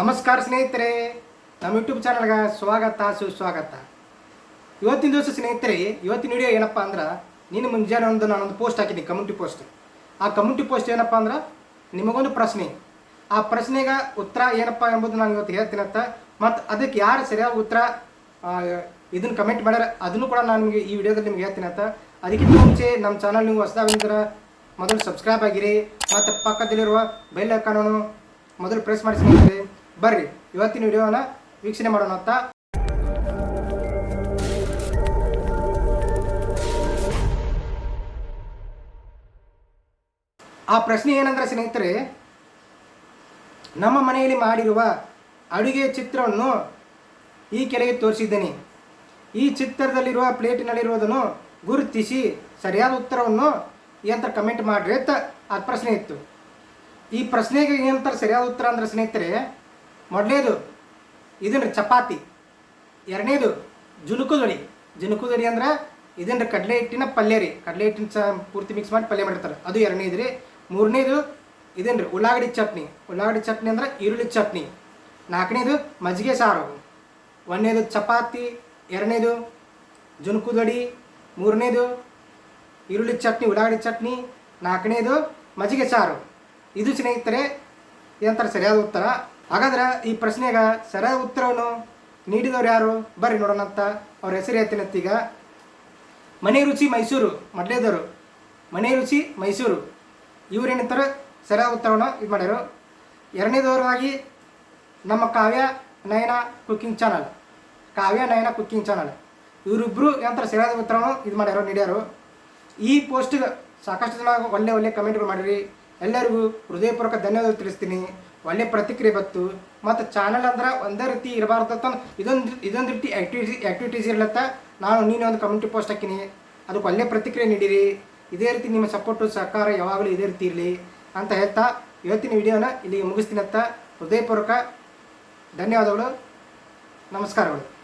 ನಮಸ್ಕಾರ ಸ್ನೇಹಿತರೆ, ನಮ್ಮ ಯೂಟ್ಯೂಬ್ ಚಾನಲ್ಗೆ ಸ್ವಾಗತ, ಸುಸ್ವಾಗತ. ಇವತ್ತಿನ ದಿವಸ ಸ್ನೇಹಿತರೆ, ಇವತ್ತಿನ ವಿಡಿಯೋ ಏನಪ್ಪ ಅಂದ್ರೆ ನೀನು ಮುಂಜಾನೆ ಒಂದು ನಾನೊಂದು ಪೋಸ್ಟ್ ಹಾಕಿದ್ದೀನಿ ಕಮ್ಯುನಿಟಿ ಪೋಸ್ಟ್ ಆ ಕಮ್ಯುನಿಟಿ ಪೋಸ್ಟ್ ಏನಪ್ಪ ಅಂದ್ರೆ, ನಿಮಗೊಂದು ಪ್ರಶ್ನೆ. ಆ ಪ್ರಶ್ನೆಗೆ ಉತ್ತರ ಏನಪ್ಪ ಎಂಬುದು ನಾನು ಇವತ್ತು ಹೇಳ್ತೀನಂತ ಮತ್ತು ಅದಕ್ಕೆ ಯಾರು ಸರಿಯಾಗಿ ಉತ್ತರ ಇದನ್ನು ಕಮೆಂಟ್ ಮಾಡ್ಯಾರ, ಅದನ್ನು ಕೂಡ ನಾನು ನಿಮಗೆ ಈ ವಿಡಿಯೋದಲ್ಲಿ ನಿಮ್ಗೆ ಹೇಳ್ತೀನಂತ ಅದಕ್ಕಿಂತ ಮುಂಚೆ ನಮ್ಮ ಚಾನಲ್ ನೀವು ಹೊಸದಾಗಿದ್ರೆ ಮೊದಲು ಸಬ್ಸ್ಕ್ರೈಬ್ ಆಗಿರಿ. ಮತ್ತು ಪಕ್ಕದಲ್ಲಿರುವ ಬೆಲ್ ಐಕಾನನ್ನು ಮೊದಲು ಪ್ರೆಸ್ ಮಾಡಿ ಬರ್ರಿ, ಇವತ್ತಿನ ವಿಡಿಯೋನ ವೀಕ್ಷಣೆ ಮಾಡೋಣ ಅಂತ. ಆ ಪ್ರಶ್ನೆ ಏನಂದ್ರೆ ಸ್ನೇಹಿತರೆ, ನಮ್ಮ ಮನೆಯಲ್ಲಿ ಮಾಡಿರುವ ಅಡುಗೆ ಚಿತ್ರವನ್ನು ಈ ಕೆಳಗೆ ತೋರಿಸಿದ್ದೇನೆ. ಈ ಚಿತ್ರದಲ್ಲಿರುವ ಪ್ಲೇಟಿನಲ್ಲಿರುವುದನ್ನು ಗುರುತಿಸಿ ಸರಿಯಾದ ಉತ್ತರವನ್ನು ಏನಂತ ಕಮೆಂಟ್ ಮಾಡ್ರಿ ಅಂತ ಆ ಪ್ರಶ್ನೆ ಇತ್ತು. ಈ ಪ್ರಶ್ನೆಗೆ ಏನಂತಾರೆ ಸರಿಯಾದ ಉತ್ತರ ಅಂದ್ರೆ ಸ್ನೇಹಿತರೆ ಮೊದಲೇದು ಇದನ್ರಿ ಚಪಾತಿ. ಎರಡನೇದು ಜುನುಕುದೊಡಿ ಜುನುಕುದೊಡಿ ಅಂದ್ರೆ ಇದನ್ರಿ ಕಡಲೆ ಹಿಟ್ಟಿನ ಪಲ್ಯ ರೀ. ಕಡಲೆ ಹಿಟ್ಟಿನ ಚ ಪೂರ್ತಿ ಮಿಕ್ಸ್ ಮಾಡಿ ಪಲ್ಯ ಮಾಡಿರ್ತಾರೆ. ಅದು ಎರಡನೇದು ರೀ. ಮೂರನೇದು ಇದೇನ್ರಿ ಉಳ್ಳಾಗಡ್ಡಿ ಚಟ್ನಿ. ಉಳ್ಳಾಗಡ್ಡಿ ಚಟ್ನಿ ಅಂದ್ರೆ ಈರುಳ್ಳಿ ಚಟ್ನಿ. ನಾಲ್ಕನೇದು, ಮಜ್ಜಿಗೆ ಸಾರು. ಒಂದನೇದು, ಚಪಾತಿ. ಎರಡನೇದು ಜುನುಕುದೊಡಿ ಮೂರನೇದು, ಈರುಳ್ಳಿ ಚಟ್ನಿ, ಉಳ್ಳಾಗಡ್ಡಿ ಚಟ್ನಿ. ನಾಲ್ಕನೇದು, ಮಜ್ಜಿಗೆ ಸಾರು. ಇದು ಸ್ನೇಹಿತರೆ ಏನಂತಾರೆ ಸರಿಯಾದ ಉತ್ತರ. ಹಾಗಾದ್ರೆ ಈ ಪ್ರಶ್ನೆಗೆ ಸರಿಯಾದ ಉತ್ತರವನ್ನು ನೀಡಿದವ್ರು ಯಾರು? ಬರ್ರಿ ನೋಡೋಣ ಅಂತ ಅವ್ರ ಹೆಸರು ಈಗ. ಮನೆ ರುಚಿ ಮೈಸೂರು, ಮೊದಲೇದವರು. ಮನೆ ರುಚಿ ಮೈಸೂರು. ಇವ್ರು ಏನಂತಾರೆ? ಸರಿಯಾದ ಉತ್ತರವನ್ನು ಇದು ಮಾಡ್ಯಾರು. ಎರಡನೇದವರಾಗಿ ನಮ್ಮ Kavya Nayana cooking channel. Kavya Nayana cooking channel. ಇವರಿಬ್ಬರು ಏನಂತಾರೆ? ಸರಿಯಾದ ಉತ್ತರವನ್ನು ಇದು ಮಾಡ್ಯಾರೋ, ನೀಡ್ಯಾರು. ಈ ಪೋಸ್ಟ್ಗೆ ಸಾಕಷ್ಟು ಜನ ಒಳ್ಳೆ ಒಳ್ಳೆ ಕಮೆಂಟ್ಗಳು ಮಾಡಿರಿ. ಎಲ್ಲರಿಗೂ ಹೃದಯಪೂರ್ವಕ ಧನ್ಯವಾದ ತಿಳಿಸ್ತೀನಿ. ಒಳ್ಳೆ ಪ್ರತಿಕ್ರಿಯೆ ಬತ್ತು ಮತ್ತು ಚಾನಲ್ ಅಂದ್ರೆ ಒಂದೇ ರೀತಿ ಇರಬಾರ್ದು ಇದೊಂದು ಇದೊಂದು ರೀತಿ ಆ್ಯಕ್ಟಿವಿಟಿ ಆ್ಯಕ್ಟಿವಿಟೀಸ್ ಇರ್ಲತ್ತ. ನಾನು ನೀನು ಒಂದು ಕಮ್ಯುನಿಟಿ ಪೋಸ್ಟ್ ಹಾಕಿನಿ. ಅದಕ್ಕೆ ಒಳ್ಳೆ ಪ್ರತಿಕ್ರಿಯೆ ನೀಡಿರಿ. ಇದೇ ರೀತಿ ನಿಮ್ಮ ಸಪೋರ್ಟು ಸಹಕಾರ ಯಾವಾಗಲೂ ಇದೇ ರೀತಿ ಇರಲಿ ಅಂತ ಹೇಳ್ತಾ ಇವತ್ತಿನ ವಿಡಿಯೋನ ಇಲ್ಲಿಗೆ ಮುಗಿಸ್ತೀನತ್ತ ಹೃದಯಪೂರ್ವಕ ಧನ್ಯವಾದಗಳು. ನಮಸ್ಕಾರಗಳು.